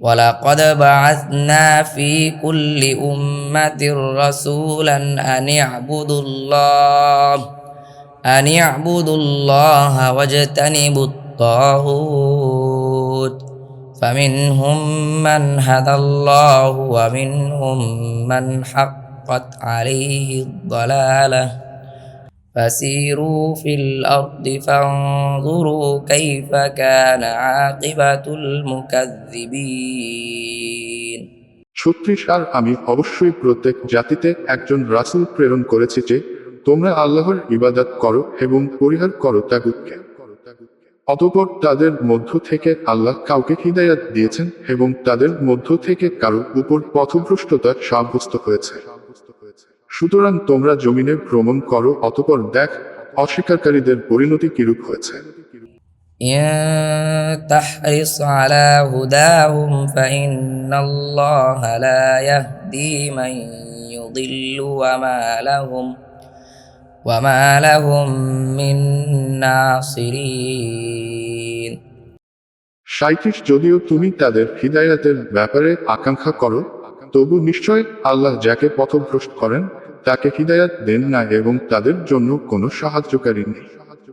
ولقد بعثنا في كل أمة رسولا أن اعبدوا الله أن اعبدوا الله واجتنبوا الطاغوت. فمنهم من هدى الله ومنهم من حقت عليه الضلالة. فسيروا في الأرض فانظروا كيف كان عاقبة المكذبين ছত্রিশ আর আমি অবশ্যই প্রত্যেক জাতিতে একজন রাসুল প্রেরণ করেছি যে তোমরা আল্লাহর ইবাদত করো এবং পরিহার করো তাগুদকে অতপর তাদের মধ্য থেকে আল্লাহ কাউকে হৃদায়াত দিয়েছেন এবং তাদের মধ্য থেকে কারও উপর পথভ্রষ্টতা সাব্যস্ত হয়েছে। সুতরাং তোমরা জমিনে ভ্রমণ করো অতপর দেখ অস্বীকারীদের পরিণতি কিরূপ হয়েছে إن تحرص على هداهم فإن الله لا يهدي من يضل وما لهم وما لهم من ناصرين সাঁত্রিশ যদিও তুমি তাদের হৃদায়াতের ব্যাপারে আকাঙ্ক্ষা করো তবু নিশ্চয় আল্লাহ যাকে পথভ্রষ্ট করেন, তাকে হৃদায়াত দেন না এবং তাদের জন্য কোনো সাহায্যকারী নেই।